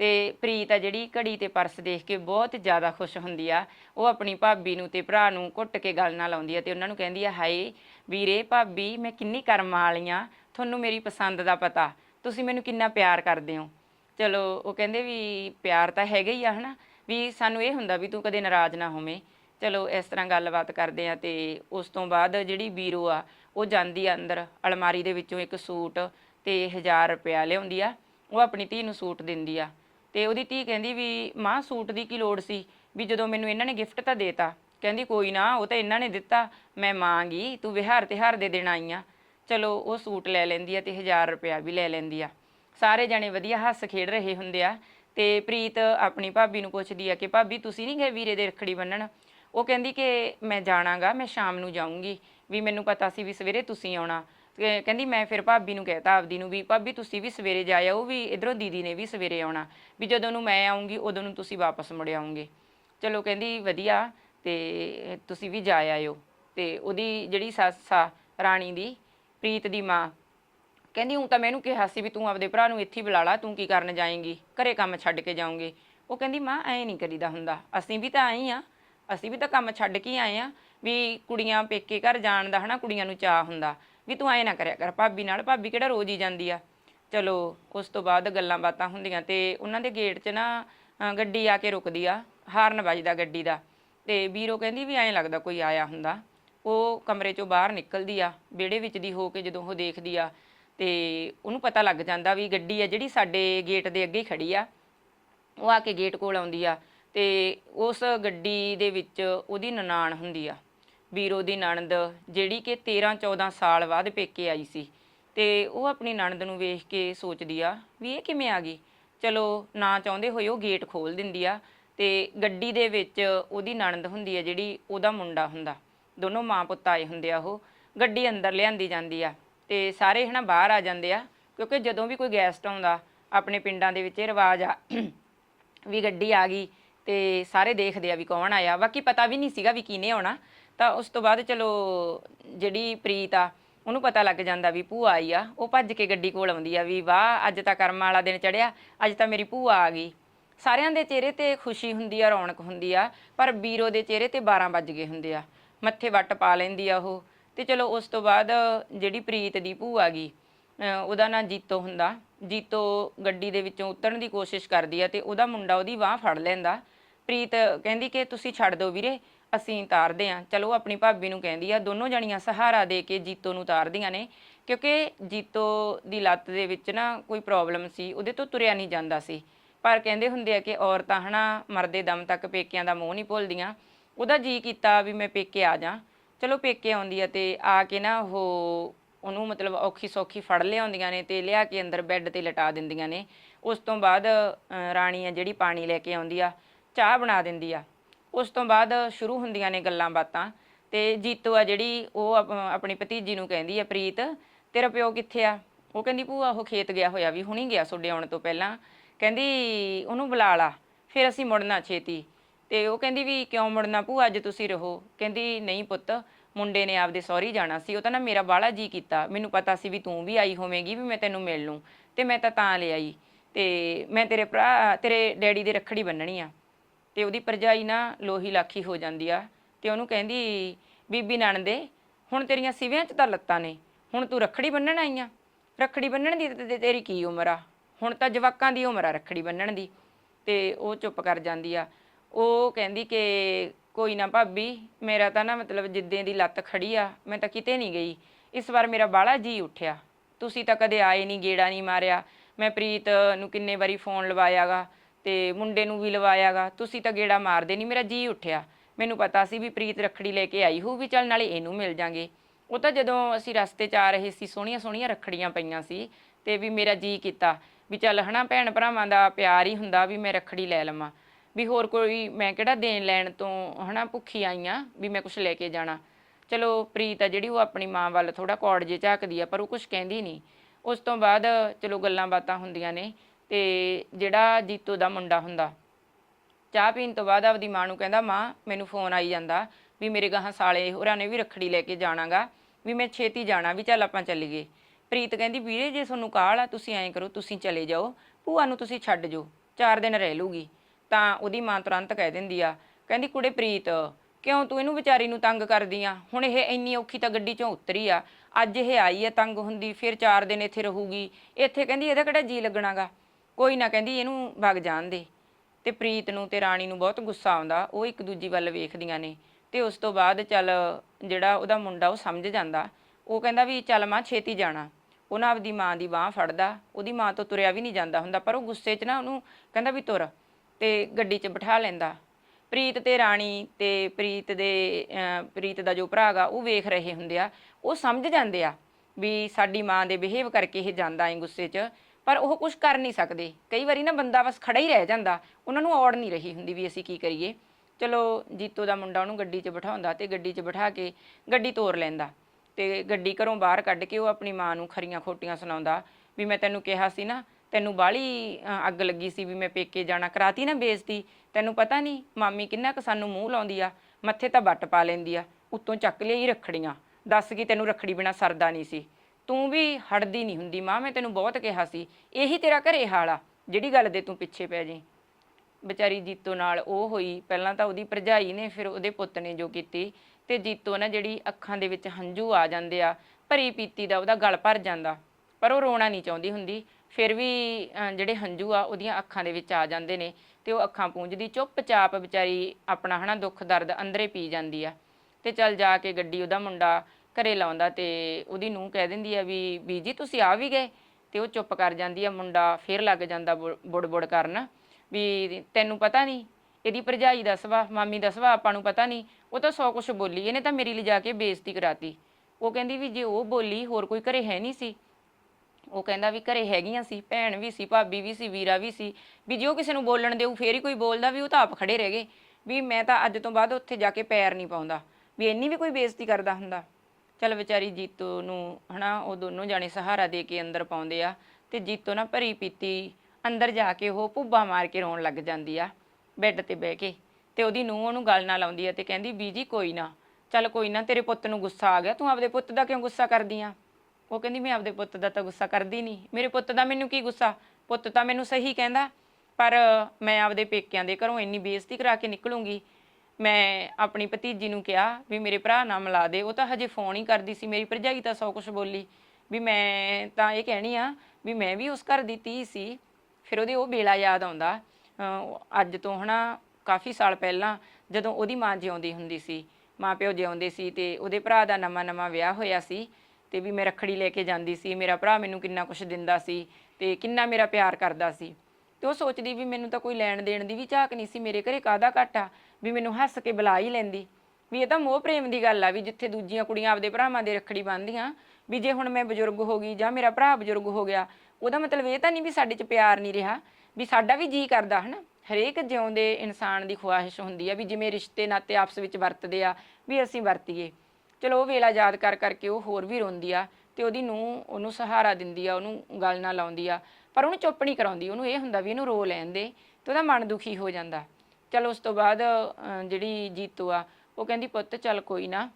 ਤੇ ਪ੍ਰੀਤ ਆ ਜਿਹੜੀ ਘੜੀ ਤੇ ਪਰਸ ਦੇਖ ਕੇ ਬਹੁਤ ਜ਼ਿਆਦਾ ਖੁਸ਼ ਹੁੰਦੀ ਆ। ਉਹ ਆਪਣੀ ਭਾਬੀ ਨੂੰ ਤੇ ਭਰਾ ਨੂੰ ਘੁੱਟ ਕੇ ਗੱਲ ਨਾਲ ਆਉਂਦੀ ਆ ਤੇ ਉਹਨਾਂ ਨੂੰ ਕਹਿੰਦੀ ਆ, ਹਾਏ ਵੀਰੇ, ਭਾਬੀ, ਮੈਂ ਕਿੰਨੀ ਕਰਮਾਂ ਵਾਲੀ ਆ, ਤੁਹਾਨੂੰ ਮੇਰੀ ਪਸੰਦ ਦਾ ਪਤਾ, ਤੁਸੀਂ ਮੈਨੂੰ ਕਿੰਨਾ ਪਿਆਰ ਕਰਦੇ ਹੋ। ਚਲੋ, ਉਹ ਕਹਿੰਦੇ ਵੀ ਪਿਆਰ ਤਾਂ ਹੈਗਾ ਹੀ ਆ, ਹਨਾ? ਵੀ ਸਾਨੂੰ ਇਹ ਹੁੰਦਾ ਵੀ ਤੂੰ ਕਦੇ ਨਾਰਾਜ਼ ਨਾ ਹੋਵੇਂ। ਚਲੋ, ਇਸ ਤਰ੍ਹਾਂ ਗੱਲਬਾਤ ਕਰਦੇ ਆ ਤੇ ਉਸ ਤੋਂ ਬਾਅਦ ਜਿਹੜੀ ਵੀਰੋ ਆ, ਉਹ ਜਾਂਦੀ ਆ ਅੰਦਰ ਅਲਮਾਰੀ ਦੇ ਵਿੱਚੋਂ ਇੱਕ ਸੂਟ ਤੇ 1000 ਰੁਪਇਆ ਲਿਆਉਂਦੀ ਆ। ਉਹ ਆਪਣੀ ਧੀ ਨੂੰ ਸੂਟ ਦਿੰਦੀ ਆ। ਤੇ ਉਹਦੀ ਧੀ ਕਹਿੰਦੀ ਵੀ ਮਾਂ ਸੂਟ ਦੀ ਕੀ ਲੋੜ ਸੀ? ਵੀ ਜਦੋਂ ਮੈਨੂੰ ਇਹਨਾਂ ਨੇ ਗਿਫਟ ਤਾਂ ਦੇਤਾ। ਕਹਿੰਦੀ ਕੋਈ ਨਾ, ਉਹ ਤਾਂ ਇਹਨਾਂ ਨੇ ਦਿੱਤਾ। ਮੈਂ ਮਾਂਗੀ, ਤੂੰ ਵਿਹਾਰ ਤਿਹਾਰ ਦੇ ਦੇਣ ਆਈ ਆ। ਚਲੋ, ਉਹ ਸੂਟ ਲੈ ਲੈਂਦੀ ਆ ਤੇ 1000 ਰੁਪਇਆ ਵੀ ਲੈ ਲੈਂਦੀ ਆ। ਸਾਰੇ ਜਣੇ ਵਧੀਆ ਹੱਸ ਖੇਡ ਰਹੇ ਹੁੰਦੇ ਆ। ਤੇ ਪ੍ਰੀਤ ਆਪਣੀ ਭਾਬੀ ਨੂੰ ਪੁੱਛਦੀ ਆ ਕਿ, ਭਾਬੀ, ਤੁਸੀਂ ਨਹੀਂ ਗਏ ਵੀਰੇ ਦੇ ਰੱਖੜੀ ਬੰਨਣ? ਉਹ ਕਹਿੰਦੀ ਕਿ ਮੈਂ ਜਾਣਾਗਾ, ਮੈਂ ਸ਼ਾਮ ਨੂੰ ਜਾਊਂਗੀ। ਵੀ ਮੈਨੂੰ ਪਤਾ ਸੀ ਵੀ ਸਵੇਰੇ ਤੁਸੀਂ ਆਉਣਾ। ਤੇ ਕਹਿੰਦੀ ਮੈਂ ਫਿਰ ਭਾਬੀ ਨੂੰ ਕਹਿਤਾ, ਆਪਦੀ ਨੂੰ ਵੀ, ਭਾਬੀ ਤੁਸੀਂ ਵੀ ਸਵੇਰੇ ਜਾ ਆਓ, ਵੀ ਇਧਰੋਂ ਦੀਦੀ ਨੇ ਵੀ ਸਵੇਰੇ ਆਉਣਾ, ਵੀ ਜਦੋਂ ਨੂੰ ਮੈਂ ਆਉਂਗੀ, ਉਦੋਂ ਨੂੰ ਤੁਸੀਂ ਵਾਪਸ ਮੁੜ ਆਉਂਗੇ। ਚਲੋ ਕਹਿੰਦੀ ਵਧੀਆ, ਤੇ ਤੁਸੀਂ ਵੀ ਜਾ ਆਇਓ। ਤੇ ਉਹਦੀ ਜਿਹੜੀ ਸੱਸ ਆ, ਰਾਣੀ ਦੀ, ਪ੍ਰੀਤ ਦੀ ਮਾਂ, ਕਹਿੰਦੀ ਹੂੰ ਤਾਂ ਮੈਨੂੰ ਕਿਹਾ ਸੀ ਵੀ ਤੂੰ ਆਪਦੇ ਭਰਾ ਨੂੰ ਇੱਥੇ ਹੀ ਬੁਲਾ ਲਾ, ਤੂੰ ਕੀ ਕਰਨ ਜਾਏਂਗੀ? ਘਰੇ ਕੰਮ ਛੱਡ ਕੇ ਜਾਉਂਗੇ ਉਹ ਕਹਿੰਦੀ, ਮਾਂ, ਐ ਨਹੀਂ ਕਰੀਦਾ ਹੁੰਦਾ। ਅਸੀਂ ਵੀ ਤਾਂ ਆਏ ਆ। ਅਸੀਂ ਵੀ ਤਾਂ ਕੰਮ ਛੱਡ ਕੇ ਹੀ ਆਏ ਆ, ਵੀ ਕੁੜੀਆਂ ਪੇਕੇ ਘਰ ਜਾਣ ਦਾ ਹਨਾ, ਕੁੜੀਆਂ ਨੂੰ ਚਾਹ ਹੁੰਦਾ। ਵੀ ਤੂੰ ਐ ਨਾ ਕਰਿਆ ਕਰ ਭਾਬੀ ਨਾਲ ਭਾਬੀ ਕਿਹੜਾ ਰੋਜ਼ ਹੀ ਜਾਂਦੀ ਆ। ਚਲੋ ਉਸ ਤੋਂ ਬਾਅਦ ਗੱਲਾਂ ਬਾਤਾਂ ਹੁੰਦੀਆਂ ਤੇ ਉਹਨਾਂ ਦੇ ਗੇਟ 'ਚ ਨਾ ਅ, ਗੱਡੀ ਆ ਕੇ ਰੁਕਦੀ ਆ ਹਾਰਨ ਵੱਜਦਾ ਗੱਡੀ ਦਾ। ਤੇ ਵੀਰੋ ਕਹਿੰਦੀ ਵੀ ਐਂ ਲੱਗਦਾ ਕੋਈ ਆਇਆ ਹੁੰਦਾ। ਉਹ ਕਮਰੇ ਚੋਂ ਬਾਹਰ ਨਿਕਲਦੀ ਆ ਵਿਹੜੇ ਵਿੱਚ ਦੀ ਹੋ ਕੇ ਜਦੋਂ ਉਹ ਦੇਖਦੀ ਆ ਤੇ ਉਹਨੂੰ ਪਤਾ ਲੱਗ ਜਾਂਦਾ ਵੀ ਗੱਡੀ ਆ ਜਿਹੜੀ ਸਾਡੇ ਗੇਟ ਦੇ ਅੱਗੇ ਹੀ ਖੜੀ ਆ। ਉਹ ਆ ਕੇ ਗੇਟ ਕੋਲ ਆਉਂਦੀ ਆ ਤੇ ਉਸ ਗੱਡੀ ਦੇ ਵਿੱਚ ਉਹਦੀ ਨਨਾਣ ਹੁੰਦੀ ਆ। ਵੀਰੋ ਦੀ ਨਣਦ, ਜਿਹੜੀ ਕਿ 13 14 ਸਾਲ ਬਾਅਦ ਪੇਕੇ ਆਈ ਸੀ। ਤੇ ਉਹ ਆਪਣੀ ਨਣਦ ਨੂੰ ਵੇਖ ਕੇ ਸੋਚਦੀ ਆ ਵੀ ਇਹ ਕਿਵੇਂ ਆ ਗਈ? ਚਲੋ, ਨਾ ਚਾਹੁੰਦੇ ਹੋਏ ਉਹ ਗੇਟ ਖੋਲ ਦਿੰਦੀ ਆ ਤੇ ਗੱਡੀ ਦੇ ਵਿੱਚ ਉਹਦੀ ਨਣਦ ਹੁੰਦੀ ਆ ਜਿਹੜੀ, ਉਹਦਾ ਮੁੰਡਾ ਹੁੰਦਾ। ਦੋਨੋਂ ਮਾਂ ਪੁੱਤ ਆਏ ਹੁੰਦੇ ਆ ਉਹ। ਗੱਡੀ ਅੰਦਰ ਲਿਆਂਦੀ ਜਾਂਦੀ ਆ ਤੇ ਸਾਰੇ ਹਨਾ ਬਾਹਰ ਆ ਜਾਂਦੇ ਆ, ਕਿਉਂਕਿ ਜਦੋਂ ਵੀ ਕੋਈ ਗੈਸਟ ਆਉਂਦਾ, ਆਪਣੇ ਪਿੰਡਾਂ ਦੇ ਵਿੱਚ ਇਹ ਰਿਵਾਜ ਆ ਵੀ ਗੱਡੀ ਆ ਗਈ ਤੇ ਸਾਰੇ ਦੇਖਦੇ ਆ ਵੀ ਕੌਣ ਆਇਆ। ਬਾਕੀ ਪਤਾ ਵੀ ਨਹੀਂ ਸੀਗਾ ਵੀ ਕਿਹਨੇ ਆਉਣਾ। ਤਾਂ ਉਸ ਤੋਂ ਬਾਅਦ ਚਲੋ ਜਿਹੜੀ ਪ੍ਰੀਤ ਆ, ਉਹਨੂੰ ਪਤਾ ਲੱਗ ਜਾਂਦਾ ਵੀ ਭੂਆ ਆਈ ਆ। ਉਹ ਭੱਜ ਕੇ ਗੱਡੀ ਕੋਲ ਆਉਂਦੀ ਆ ਵੀ ਵਾਹ, ਅੱਜ ਤਾਂ ਕਰਮ ਵਾਲਾ ਦਿਨ ਚੜਿਆ, ਅੱਜ ਤਾਂ ਮੇਰੀ ਭੂਆ ਆ ਗਈ। ਸਾਰਿਆਂ ਦੇ ਚਿਹਰੇ ਤੇ ਖੁਸ਼ੀ ਹੁੰਦੀ ਆ, ਰੌਣਕ ਹੁੰਦੀ ਆ, ਪਰ ਵੀਰੋ ਦੇ ਚਿਹਰੇ ਤੇ 12 ਵੱਜ ਗਏ ਹੁੰਦੇ ਆ। ਮੱਥੇ ਵੱਟ ਪਾ ਲੈਂਦੀ ਆ ਉਹ। ਤੇ ਚਲੋ ਉਸ ਤੋਂ ਬਾਅਦ ਜਿਹੜੀ ਪ੍ਰੀਤ ਦੀ ਭੂਆ ਗਈ, ਅਹ ਉਹਦਾ ਨਾਂ ਜੀਤੋ ਹੁੰਦਾ। ਜੀਤੋ ਗੱਡੀ ਦੇ ਵਿੱਚੋਂ ਉਤਰਨ ਦੀ ਕੋਸ਼ਿਸ਼ ਕਰਦੀ ਆ ਤੇ ਉਹਦਾ ਮੁੰਡਾ ਉਹਦੀ ਬਾਹ ਫੜ ਲੈਂਦਾ। ਪ੍ਰੀਤ ਕਹਿੰਦੀ ਕਿ ਤੁਸੀਂ ਛੱਡ ਦਿਓ ਵੀਰੇ ਅਸੀਂ ਤਾਰਦੇ ਆ ਚਲੋ ਆਪਣੀ ਭਾਬੀ ਨੂੰ ਕਹਿੰਦੀ ਆ, ਦੋਨੋਂ ਜਣੀਆਂ ਸਹਾਰਾ ਦੇ ਕੇ ਜੀਤੋ ਨੂੰ ਤਾਰਦੀਆਂ ਨੇ, ਕਿਉਂਕਿ ਜੀਤੋ ਦੀ ਲੱਤ ਦੇ ਵਿੱਚ ਨਾ ਕੋਈ ਪ੍ਰੋਬਲਮ ਸੀ, ਉਹਦੇ ਤੋਂ ਤੁਰਿਆ ਨਹੀਂ ਜਾਂਦਾ ਸੀ। ਪਰ ਕਹਿੰਦੇ ਹੁੰਦੇ ਆ ਕਿ ਔਰਤਾਂ ਹਨਾ, ਮਰਦੇ ਦਮ ਤੱਕ ਪੇਕਿਆਂ ਦਾ ਮੋਹ ਨਹੀਂ ਭੁੱਲਦੀਆਂ। ਉਹਦਾ ਜੀ ਕੀਤਾ ਵੀ ਮੈਂ ਪੇਕੇ ਆ ਜਾ। ਚਲੋ, ਪੇਕੇ ਆਉਂਦੀ ਆ ਤੇ ਆ ਕੇ ਨਾ ਉਹ ਉਹਨੂੰ ਮਤਲਬ ਔਖੀ ਸੌਖੀ ਫੜ ਲਿਆਉਂਦੀਆਂ ਨੇ ਤੇ ਲਿਆ ਕੇ ਅੰਦਰ ਬੈੱਡ ਤੇ ਲਟਾ ਦਿੰਦੀਆਂ ਨੇ। ਉਸ ਤੋਂ ਬਾਅਦ ਰਾਣੀ ਆ ਜਿਹੜੀ ਪਾਣੀ ਲੈ ਕੇ ਆਉਂਦੀ ਆ, ਚਾਹ ਬਣਾ ਦਿੰਦੀ ਆ। ਉਸ ਤੋਂ ਬਾਅਦ ਸ਼ੁਰੂ ਹੁੰਦੀਆਂ ਨੇ ਗੱਲਾਂ ਬਾਤਾਂ। ਤੇ ਜੀਤੋ ਆ ਜਿਹੜੀ, ਉਹ ਆਪਣੀ ਭਤੀਜੀ ਨੂੰ ਕਹਿੰਦੀ ਆ, ਪ੍ਰੀਤ, ਤੇਰਾ ਪਿਓ ਕਿੱਥੇ ਆ? ਉਹ ਕਹਿੰਦੀ, ਭੂਆ, ਉਹ ਖੇਤ ਗਿਆ ਹੋਇਆ ਵੀ, ਹੁਣੀ ਗਿਆ ਤੁਹਾਡੇ ਆਉਣ ਤੋਂ ਪਹਿਲਾਂ। ਕਹਿੰਦੀ, ਉਹਨੂੰ ਬੁਲਾ ਲਾ, ਫਿਰ ਅਸੀਂ ਮੁੜਨਾ ਛੇਤੀ। ਤੇ ਉਹ ਕਹਿੰਦੀ ਵੀ, ਕਿਉਂ ਮੁੜਨਾ ਭੂਆ, ਅੱਜ ਤੁਸੀਂ ਰਹੋ? ਕਹਿੰਦੀ, ਨਹੀਂ ਪੁੱਤ, ਮੁੰਡੇ ਨੇ ਆਪਦੇ ਸਹੁਰੀ ਜਾਣਾ ਸੀ, ਉਹ ਤਾਂ ਨਾ ਮੇਰਾ ਬਾਲਾ ਜੀ ਕੀਤਾ। ਮੈਨੂੰ ਪਤਾ ਸੀ ਵੀ ਤੂੰ ਵੀ ਆਈ ਹੋਵੇਂਗੀ, ਵੀ ਮੈਂ ਤੈਨੂੰ ਮਿਲ ਲੂੰ, ਤੇ ਮੈਂ ਤਾਂ ਤਾਂ ਲੈ ਆਈ। ਤੇ ਮੈਂ ਤੇਰੇ ਭਰਾ, ਤੇਰੇ ਡੈਡੀ ਦੇ ਰੱਖੜੀ ਬੰਨਣੀ ਆ। ਤੇ ਉਹਦੀ ਪਰਜਾਈ ਨਾ ਲੋਹੀ ਲਾਖੀ ਹੋ ਜਾਂਦੀ ਆ ਤੇ ਉਹਨੂੰ ਕਹਿੰਦੀ, ਬੀਬੀ ਨਣਦੇ, ਹੁਣ ਤੇਰੀਆਂ ਸਿਵਿਆਂ 'ਚ ਤਾਂ ਲੱਤਾਂ ਨੇ, ਹੁਣ ਤੂੰ ਰੱਖੜੀ ਬੰਨਣ ਆਈ ਆ। ਰੱਖੜੀ ਬੰਨਣ ਦੀ ਤੇ ਤੇਰੀ ਕੀ ਉਮਰ ਆ? ਹੁਣ ਤਾਂ ਜਵਾਕਾਂ ਦੀ ਉਮਰ ਆ ਰੱਖੜੀ ਬੰਨਣ ਦੀ ਤੇ ਉਹ ਚੁੱਪ ਕਰ ਜਾਂਦੀ ਆ। ਉਹ ਕਹਿੰਦੀ ਕਿ ਕੋਈ ਨਾ ਭਾਬੀ, ਮੇਰਾ ਤਾਂ ਨਾ ਮਤਲਬ ਜਿੱਦਾਂ ਦੀ ਲੱਤ ਖੜੀ ਆ, ਮੈਂ ਤਾਂ ਕਿਤੇ ਨਹੀਂ ਗਈ। ਇਸ ਵਾਰ ਮੇਰਾ ਬਾਲਾ ਜੀ ਉੱਠਿਆ। ਤੁਸੀਂ ਤਾਂ ਕਦੇ ਆਏ ਨਹੀਂ, ਗੇੜਾ ਨਹੀਂ ਮਾਰਿਆ। ਮੈਂ ਪ੍ਰੀਤ ਨੂੰ ਕਿੰਨੇ ਵਾਰੀ ਫੋਨ ਲਵਾਇਆਗਾ। ਤੇ ਮੁੰਡੇ ਨੂੰ ਵੀ ਲਵਾਇਆਗਾ। ਤੁਸੀਂ ਤਾਂ ਗੇੜਾ ਮਾਰਦੇ ਨਹੀਂ ਮੇਰਾ ਜੀ ਉੱਠਿਆ। ਮੈਨੂੰ ਪਤਾ ਸੀ ਵੀ ਪ੍ਰੀਤ ਰੱਖੜੀ ਲੈ ਕੇ ਆਈ ਹੋਊ ਵੀ ਚੱਲ ਨਾਲੇ ਇਹਨੂੰ ਮਿਲ ਜਾਾਂਗੇ। ਉਹ ਤਾਂ ਜਦੋਂ ਅਸੀਂ ਰਸਤੇ 'ਚ ਆ ਰਹੇ ਸੀ ਸੋਹਣੀਆਂ ਸੋਹਣੀਆਂ ਰੱਖੜੀਆਂ ਪਈਆਂ ਸੀ ਤੇ ਵੀ ਮੇਰਾ ਜੀ ਕੀਤਾ ਵੀ ਚੱਲ ਹਨਾ ਭੈਣ ਭਰਾਵਾਂ ਦਾ ਪਿਆਰ ਹੀ ਹੁੰਦਾ ਵੀ ਮੈਂ ਰੱਖੜੀ ਲੈ ਲਵਾਂ। ਵੀ ਹੋਰ ਕੋਈ ਮੈਂ ਕਿਹੜਾ ਦੇਣ ਲੈਣ ਤੋਂ ਹਨਾ, ਭੁੱਖੀ ਆਈ ਆ ਵੀ ਮੈਂ ਕੁਝ ਲੈ ਕੇ ਜਾਣਾ। ਚਲੋ ਪ੍ਰੀਤ ਆ ਜਿਹੜੀ, ਉਹ ਆਪਣੀ ਮਾਂ ਵੱਲ ਥੋੜਾ ਕੌੜ ਜੇ ਝਾਕਦੀ ਆ, ਪਰ ਉਹ ਕੁਝ ਕਹਿੰਦੀ ਨਹੀਂ ਉਸ ਤੋਂ ਬਾਅਦ ਚਲੋ ਗੱਲਾਂ ਬਾਤਾਂ ਹੁੰਦੀਆਂ ਨੇ। ਤੇ ਜਿਹੜਾ ਜੀਤੋ ਦਾ ਮੁੰਡਾ ਹੁੰਦਾ, ਚਾਹ ਪੀਣ ਤੋਂ ਬਾਅਦ ਆਪਦੀ ਮਾਂ ਨੂੰ ਕਹਿੰਦਾ, ਮਾਂ, ਮੈਨੂੰ ਫੋਨ ਆਈ ਜਾਂਦਾ ਵੀ ਮੇਰੇ ਗਾਹਾਂ ਸਾਲੇ ਹੋਰਾਂ ਨੇ ਵੀ ਰੱਖੜੀ ਲੈ ਕੇ ਜਾਣਾਗਾ, ਵੀ ਮੈਂ ਛੇਤੀ ਜਾਣਾ, ਵੀ ਚੱਲ ਆਪਾਂ ਚੱਲੀਏ। ਪ੍ਰੀਤ ਕਹਿੰਦੀ, ਵੀਰੇ, ਜੇ ਤੁਹਾਨੂੰ ਕਾਹਲ ਆ, ਤੁਸੀਂ ਐਂ ਕਰੋ, ਤੁਸੀਂ ਚਲੇ ਜਾਓ, ਭੂਆ ਨੂੰ ਤੁਸੀਂ ਛੱਡ ਜਾਓ, ਚਾਰ ਦਿਨ ਰਹਿ ਲੂਗੀ। ਤਾਂ ਉਹਦੀ ਮਾਂ ਤੁਰੰਤ ਕਹਿ ਦਿੰਦੀ ਆ, ਕਹਿੰਦੀ, ਕੁੜੇ ਪ੍ਰੀਤ, ਕਿਉਂ ਤੂੰ ਇਹਨੂੰ ਵਿਚਾਰੀ ਨੂੰ ਤੰਗ ਕਰਦੀ ਆ? ਹੁਣ ਇਹ ਇੰਨੀ ਔਖੀ ਤਾਂ ਗੱਡੀ ਚੋਂ ਉਤਰੀ ਆ, ਅੱਜ ਇਹ ਆਈ ਆ, ਤੰਗ ਹੁੰਦੀ, ਫਿਰ ਚਾਰ ਦਿਨ ਇੱਥੇ ਰਹੂਗੀ। ਇੱਥੇ ਕਹਿੰਦੀ, ਇਹਦਾ ਕਿਹੜਾ ਜੀ ਲੱਗਣਾਗਾ? ਕੋਈ ਨਾ ਕਹਿੰਦੀ ਇਹਨੂੰ ਵਗ ਜਾਣ ਦੇ। ਤੇ ਪ੍ਰੀਤ ਨੂੰ ਤੇ ਰਾਣੀ ਨੂੰ ਬਹੁਤ ਗੁੱਸਾ ਆਉਂਦਾ, ਉਹ ਇੱਕ ਦੂਜੀ ਵੱਲ ਵੇਖਦੀਆਂ ਨੇ। ਤੇ ਉਸ ਤੋਂ ਬਾਅਦ ਚੱਲ ਜਿਹੜਾ ਉਹਦਾ ਮੁੰਡਾ ਉਹ ਸਮਝ ਜਾਂਦਾ। ਉਹ ਕਹਿੰਦਾ ਵੀ ਚੱਲ ਮਾਂ, ਛੇਤੀ ਜਾਣਾ। ਉਹਨਾਂ ਆਪਦੀ ਮਾਂ ਦੀ ਬਾਹ ਫੜਦਾ, ਉਹਦੀ ਮਾਂ ਤੋਂ ਤੁਰਿਆ ਵੀ ਨਹੀਂ ਜਾਂਦਾ ਹੁੰਦਾ, ਪਰ ਉਹ ਗੁੱਸੇ 'ਚ ਨਾ ਉਹਨੂੰ ਕਹਿੰਦਾ ਵੀ ਤੁਰ ਤੇ ਗੱਡੀ 'ਚ ਬਿਠਾ ਲੈਂਦਾ। ਪ੍ਰੀਤ ਤੇ ਰਾਣੀ ਤੇ ਪ੍ਰੀਤ ਦੇ ਪ੍ਰੀਤ ਦਾ ਜੋ ਭਰਾ ਗਾ, ਉਹ ਵੇਖ ਰਹੇ ਹੁੰਦੇ ਆ। ਉਹ ਸਮਝ ਜਾਂਦੇ ਆ ਵੀ ਸਾਡੀ ਮਾਂ ਦੇ ਬਿਹੇਵ ਕਰਕੇ ਇਹ ਜਾਂਦਾ ਏ ਗੁੱਸੇ 'ਚ। ਪਰ ਉਹ ਕੁਝ ਕਰ ਨਹੀਂ ਸਕਦੇ। ਕਈ ਵਾਰੀ ਨਾ ਬੰਦਾ ਬਸ ਖੜਾ ਹੀ ਰਹਿ ਜਾਂਦਾ। ਉਹਨਾਂ ਨੂੰ ਔੜ ਨਹੀਂ ਰਹੀ ਹੁੰਦੀ ਵੀ ਅਸੀਂ ਕੀ ਕਰੀਏ। ਚਲੋ, ਜੀਤੋ ਦਾ ਮੁੰਡਾ ਉਹਨੂੰ ਗੱਡੀ 'ਚ ਬਿਠਾਉਂਦਾ ਤੇ ਗੱਡੀ 'ਚ ਬਿਠਾ ਕੇ ਗੱਡੀ ਤੋਰ ਲੈਂਦਾ। ਤੇ ਗੱਡੀ ਘਰੋਂ ਬਾਹਰ ਕੱਢ ਕੇ ਉਹ ਆਪਣੀ ਮਾਂ ਨੂੰ ਖਰੀਆਂ ਖੋਟੀਆਂ ਸੁਣਾਉਂਦਾ ਵੀ ਮੈਂ ਤੈਨੂੰ ਕਿਹਾ ਸੀ ਨਾ, ਤੈਨੂੰ ਬਾਲੀ ਅੱਗ ਲੱਗੀ ਸੀ ਵੀ ਮੈਂ ਪੇਕੇ ਜਾਣਾ। ਕਰਾਤੀ ਨਾ ਬੇਇੱਜ਼ਤੀ। ਤੈਨੂੰ ਪਤਾ ਨਹੀਂ, ਮਾਮੀ ਕਿੰਨਾ ਕੁ ਸਾਨੂੰ ਮੂੰਹ ਲਾਉਂਦੀ ਆ, ਮੱਥੇ ਤਾਂ ਵੱਟ ਪਾ ਲੈਂਦੀ ਆ, ਉੱਤੋਂ ਚੱਕ ਲਈ ਰੱਖੜੀਆਂ। ਦੱਸ ਕੀ ਤੈਨੂੰ ਰੱਖੜੀ ਬਿਨਾ ਸਰਦਾ ਨਹੀਂ ਸੀ। ਤੂੰ ਵੀ ਹਟਦੀ ਨਹੀਂ ਹੁੰਦੀ ਮਾਂ ਮੈਂ ਤੈਨੂੰ ਬਹੁਤ ਕਿਹਾ ਸੀ। ਇਹੀ ਤੇਰਾ ਘਰੇ ਹਾਲ ਆ ਜਿਹੜੀ ਗੱਲ ਦੇ ਤੂੰ ਪਿੱਛੇ ਪੈ ਜੀ ਵਿਚਾਰੀ ਜੀਤੋ ਨਾਲ ਉਹ ਹੋਈ ਪਹਿਲਾਂ ਤਾਂ ਉਹਦੀ ਭਰਜਾਈ ਨੇ ਫਿਰ ਉਹਦੇ ਪੁੱਤ ਨੇ ਜੋ ਕੀਤੀ ਤੇ ਜੀਤੋ ਨਾ ਜਿਹੜੀ ਅੱਖਾਂ ਦੇ ਵਿੱਚ ਹੰਝੂ ਆ ਜਾਂਦੇ ਆ ਭਰੀ ਪੀਤੀ ਦਾ ਉਹਦਾ ਗਲ ਭਰ ਜਾਂਦਾ ਪਰ ਉਹ ਰੋਣਾ ਨਹੀਂ ਚਾਹੁੰਦੀ ਹੁੰਦੀ। ਫਿਰ ਵੀ ਅਹ, ਜਿਹੜੇ ਹੰਝੂ ਆ ਉਹਦੀਆਂ ਅੱਖਾਂ ਦੇ ਵਿੱਚ ਆ ਜਾਂਦੇ ਨੇ ਤੇ ਉਹ ਅੱਖਾਂ ਪੂੰਝਦੀ ਚੁੱਪਚਾਪ ਵਿਚਾਰੀ ਆਪਣਾ ਹਨਾ ਦੁੱਖ ਦਰਦ ਅੰਦਰੇ ਪੀ ਜਾਂਦੀ ਆ। ਤੇ ਚੱਲ ਜਾ ਕੇ ਗੱਡੀ ਉਹਦਾ ਮੁੰਡਾ ਘਰੇ ਲਾਉਂਦਾ ਤੇ ਉਹਦੀ ਨੂੰਹ ਕਹਿ ਦਿੰਦੀ ਆ ਵੀ ਬੀਜੀ ਤੁਸੀਂ ਆ ਵੀ ਗਏ ਤੇ ਉਹ ਚੁੱਪ ਕਰ ਜਾਂਦੀ ਆ, ਮੁੰਡਾ ਫੇਰ ਲੱਗ ਜਾਂਦਾ ਬੁੜ ਬੁੜ ਕਰਨ ਵੀ ਤੈਨੂੰ ਪਤਾ ਨਹੀਂ, ਇਹਦੀ ਭਰਜਾਈ ਦਾ ਸੁਭਾਅ, ਮਾਮੀ ਦਾ ਸੁਭਾਅ ਆਪਾਂ ਨੂੰ ਪਤਾ ਨਹੀਂ, ਉਹ ਤਾਂ ਸੌ ਕੁਛ ਬੋਲੀ, ਇਹਨੇ ਤਾਂ ਮੇਰੀ ਲਿਜਾ ਕੇ ਬੇਇੱਜ਼ਤੀ ਕਰਾਤੀ। ਉਹ ਕਹਿੰਦੀ ਵੀ ਜੇ ਉਹ ਬੋਲੀ, ਹੋਰ ਕੋਈ ਘਰੇ ਹੈ ਨਹੀਂ ਸੀ। ਉਹ ਕਹਿੰਦਾ ਵੀ ਘਰੇ ਹੈਗੀਆਂ ਸੀ, ਭੈਣ ਵੀ ਸੀ, ਭਾਬੀ ਵੀ ਸੀ, ਵੀਰਾ ਵੀ ਸੀ, ਵੀ ਜੇ ਉਹ ਕਿਸੇ ਨੂੰ ਬੋਲਣ ਦੇਊ, ਫੇਰ ਹੀ ਕੋਈ ਬੋਲਦਾ ਵੀ ਉਹ ਤਾਂ ਆਪ ਖੜੇ ਰਹਿ ਗਏ। ਵੀ ਮੈਂ ਤਾਂ ਅੱਜ ਤੋਂ ਬਾਅਦ ਉੱਥੇ ਜਾ ਕੇ ਪੈਰ ਨਹੀਂ ਪਾਉਂਦਾ, ਵੀ ਇੰਨੀ ਵੀ ਕੋਈ ਬੇਇੱਜ਼ਤੀ ਕਰਦਾ ਹੁੰਦਾ। ਚਲ ਵਿਚਾਰੀ ਜੀਤੋ ਨੂੰ, ਹਨਾ, ਉਹ ਦੋਨੋਂ ਜਾਣੇ ਸਹਾਰਾ ਦੇ ਕੇ ਅੰਦਰ ਪਾਉਂਦੇ ਆ ਤੇ ਜੀਤੋ ਨਾ ਭਰੀ ਪੀਤੀ ਅੰਦਰ ਜਾ ਕੇ ਉਹ ਭੁੱਬਾ ਮਾਰ ਕੇ ਰੋਣ ਲੱਗ ਜਾਂਦੀ ਆ, ਬੈੱਡ ਤੇ ਬਹਿ ਕੇ। ਤੇ ਉਹਦੀ ਨੂੰਹ ਉਹਨੂੰ ਗੱਲ ਨਾਲ ਆਉਂਦੀ ਆ ਤੇ ਕਹਿੰਦੀ ਬੀਜੀ ਕੋਈ ਨਾ। ਚੱਲ ਕੋਈ ਨਾ, ਤੇਰੇ ਪੁੱਤ ਨੂੰ ਗੁੱਸਾ ਆ ਗਿਆ। ਤੂੰ ਆਪਦੇ ਪੁੱਤ ਦਾ ਕਿਉਂ ਗੁੱਸਾ ਕਰਦੀ ਆ? ਉਹ ਕਹਿੰਦੀ, ਮੈਂ ਆਪਦੇ ਪੁੱਤ ਦਾ ਤਾਂ ਗੁੱਸਾ ਕਰਦੀ ਨਹੀਂ। ਮੇਰੇ ਪੁੱਤ ਦਾ ਮੈਨੂੰ ਕੀ ਗੁੱਸਾ? ਪੁੱਤ ਤਾਂ ਮੈਨੂੰ ਸਹੀ ਕਹਿੰਦਾ, ਪਰ ਮੈਂ ਆਪਦੇ ਪੇਕਿਆਂ ਦੇ ਘਰੋਂ ਇੰਨੀ ਬੇਇੱਜ਼ਤੀ ਕਰਾ ਕੇ ਨਿਕਲੂੰਗੀ। ਮੈਂ ਆਪਣੀ ਭਤੀਜੀ ਨੂੰ ਕਿਹਾ ਵੀ ਮੇਰੇ ਭਰਾ ਨਾਲ ਮਿਲਾ ਦੇ, ਉਹ ਤਾਂ ਹਜੇ ਫੋਨ ਹੀ ਕਰਦੀ ਸੀ, ਮੇਰੀ ਭਰਜਾਈ ਤਾਂ ਸੌ ਕੁਛ ਬੋਲੀ, ਵੀ ਮੈਂ ਤਾਂ ਇਹ ਕਹਿਣੀ ਆ ਵੀ ਮੈਂ ਵੀ ਉਸ ਘਰ ਦੀ ਧੀ ਸੀ, ਫਿਰ ਉਹਦੇ ਉਹ ਵੇਲਾ ਯਾਦ ਆਉਂਦਾ ਅੱਜ ਤੋਂ ਹਨਾ ਕਾਫੀ ਸਾਲ ਪਹਿਲਾਂ ਜਦੋਂ ਉਹਦੀ ਮਾਂ ਜਿਉਂਦੀ ਹੁੰਦੀ ਸੀ, ਮਾਂ ਪਿਓ ਜਿਉਂਦੇ ਸੀ ਤੇ ਉਹਦੇ ਭਰਾ ਦਾ ਨਵਾਂ ਨਵਾਂ ਵਿਆਹ ਹੋਇਆ ਸੀ ਤੇ ਵੀ ਮੈਂ ਰੱਖੜੀ ਲੈ ਕੇ ਜਾਂਦੀ ਸੀ, ਮੇਰਾ ਭਰਾ ਮੈਨੂੰ ਕਿੰਨਾ ਕੁਛ ਦਿੰਦਾ ਸੀ ਤੇ ਕਿੰਨਾ ਮੇਰਾ ਪਿਆਰ ਕਰਦਾ ਸੀ। ਤੇ ਉਹ ਸੋਚਦੀ ਵੀ ਮੈਨੂੰ ਤਾਂ ਕੋਈ ਲੈਣ ਦੇਣ ਦੀ ਵੀ ਝਾਕ ਨਹੀਂ ਸੀ, ਮੇਰੇ ਘਰੇ ਕਾਦਾ ਘਾਟਾ? ਵੀ ਮੈਨੂੰ ਹੱਸ ਕੇ ਬੁਲਾ ਹੀ ਲੈਂਦੀ। ਵੀ ਇਹ ਤਾਂ ਮੋਹ ਪ੍ਰੇਮ ਦੀ ਗੱਲ ਆ ਵੀ ਜਿੱਥੇ ਦੂਜੀਆਂ ਕੁੜੀਆਂ ਆਪਦੇ ਭਰਾਵਾਂ ਦੇ ਰੱਖੜੀ ਬੰਨ੍ਹਦੀਆਂ, ਵੀ ਜੇ ਹੁਣ ਮੈਂ ਬਜ਼ੁਰਗ ਹੋ ਗਈ ਜਾਂ ਮੇਰਾ ਭਰਾ ਬਜ਼ੁਰਗ ਹੋ ਗਿਆ, ਉਹਦਾ ਮਤਲਬ ਇਹ ਤਾਂ ਨਹੀਂ ਵੀ ਸਾਡੇ 'ਚ ਪਿਆਰ ਨਹੀਂ ਰਿਹਾ, ਵੀ ਸਾਡਾ ਵੀ ਜੀ ਕਰਦਾ, ਹਨਾ? ਹਰੇਕ ਜਿਉਂਦੇ ਇਨਸਾਨ ਦੀ ਖੁਆਇਸ਼ ਹੁੰਦੀ ਆ ਵੀ ਜਿਵੇਂ ਰਿਸ਼ਤੇ ਨਾਤੇ ਆਪਸ ਵਿੱਚ ਵਰਤਦੇ ਆ, ਵੀ ਅਸੀਂ ਵਰਤੀਏ। ਚਲੋ ਉਹ ਵੇਲਾ ਯਾਦ ਕਰ ਕਰਕੇ ਉਹ ਹੋਰ ਵੀ ਰੋਂਦੀ ਆ ਤੇ ਉਹਦੀ ਨੂੰ ਉਹਨੂੰ ਸਹਾਰਾ ਦਿੰਦੀ ਆ, ਉਹਨੂੰ ਗੱਲ ਨਾਲ ਲਾਉਂਦੀ ਆ ਪਰ ਉਹਨੂੰ ਚੁੱਪ ਨਹੀਂ ਕਰਾਉਂਦੀ, ਉਹਨੂੰ ਇਹ ਹੁੰਦਾ ਵੀ ਇਹਨੂੰ ਰੋ ਲੈਣ ਦੇ ਤੇ ਉਹਦਾ ਮਨ ਦੁਖੀ ਹੋ ਜਾਂਦਾ। ਚਲ ਉਸ ਤੋਂ ਬਾਅਦ ਜਿਹੜੀ ਜੀਤੋ ਆ, ਉਹ ਕਹਿੰਦੀ, ਪੁੱਤ, ਚੱਲ ਕੋਈ ਨਾ,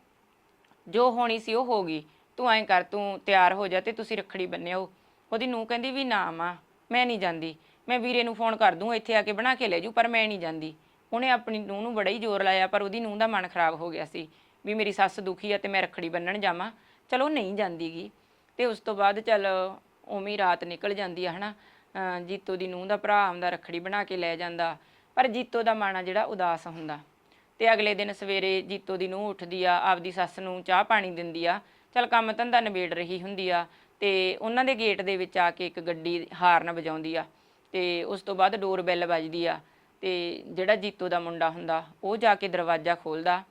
ਜੋ ਹੋਣੀ ਸੀ ਉਹ ਹੋ ਗਈ। ਤੂੰ ਐਂ ਕਰ, ਤੂੰ ਤਿਆਰ ਹੋ ਜਾ ਤੇ ਤੁਸੀਂ ਰੱਖੜੀ ਬੰਨਿਓ। ਉਹਦੀ ਨੂੰਹ ਕਹਿੰਦੀ ਵੀ ਨਾ ਮਾਂ ਮੈਂ ਨਹੀਂ ਜਾਂਦੀ। ਮੈਂ ਵੀਰੇ ਨੂੰ ਫੋਨ ਕਰ ਦੂੰ, ਇੱਥੇ ਆ ਕੇ ਬਣਾ ਕੇ ਲੈ ਜੂ ਪਰ ਮੈਂ ਨਹੀਂ ਜਾਂਦੀ। ਉਹਨੇ ਆਪਣੀ ਨੂੰਹ ਨੂੰ ਬੜਾ ਹੀ ਜ਼ੋਰ ਲਾਇਆ, ਪਰ ਉਹਦੀ ਨੂੰਹ ਦਾ ਮਨ ਖਰਾਬ ਹੋ ਗਿਆ ਸੀ ਵੀ ਮੇਰੀ ਸੱਸ ਦੁਖੀ ਆ ਤੇ ਮੈਂ ਰੱਖੜੀ ਬੰਨਣ ਜਾਵਾਂ। ਚਲੋ ਨਹੀਂ ਜਾਂਦੀਗੀ। ਤੇ ਉਸ ਤੋਂ ਬਾਅਦ ਚੱਲ ਉਵੇਂ ਹੀ ਰਾਤ ਨਿਕਲ ਜਾਂਦੀ ਆ, ਹਨਾ? ਅਹ ਜੀਤੋ ਦੀ ਨੂੰਹ ਦਾ ਭਰਾ ਆਉਂਦਾ, ਰੱਖੜੀ ਬਣਾ ਕੇ ਲੈ ਜਾਂਦਾ। ਪਰ ਜੀਤੋ ਦਾ ਮਨ ਆ ਜਿਹੜਾ ਉਦਾਸ ਹੁੰਦਾ। ਤੇ ਅਗਲੇ ਦਿਨ ਸਵੇਰੇ ਜੀਤੋ ਦੀ ਨੂੰਹ ਉੱਠਦੀ ਆ, ਆਪਦੀ ਸੱਸ ਨੂੰ ਚਾਹ ਪਾਣੀ ਦਿੰਦੀ ਆ। ਚਲ ਕੰਮ ਧੰਦਾ ਨਿਬੇੜ ਰਹੀ ਹੁੰਦੀ ਆ। ਤੇ ਉਹਨਾਂ ਦੇ ਗੇਟ ਦੇ ਵਿੱਚ ਆ ਕੇ ਇੱਕ ਗੱਡੀ ਹਾਰਨ ਵਜਾਉਂਦੀ ਆ। ਤੇ ਉਸ ਤੋਂ ਬਾਅਦ ਡੋਰ ਬੈਲ ਵੱਜਦੀ ਆ। ਤੇ ਜਿਹੜਾ ਜੀਤੋ ਦਾ ਮੁੰਡਾ ਹੁੰਦਾ, ਉਹ ਜਾ ਕੇ ਦਰਵਾਜ਼ਾ ਖੋਲਦਾ।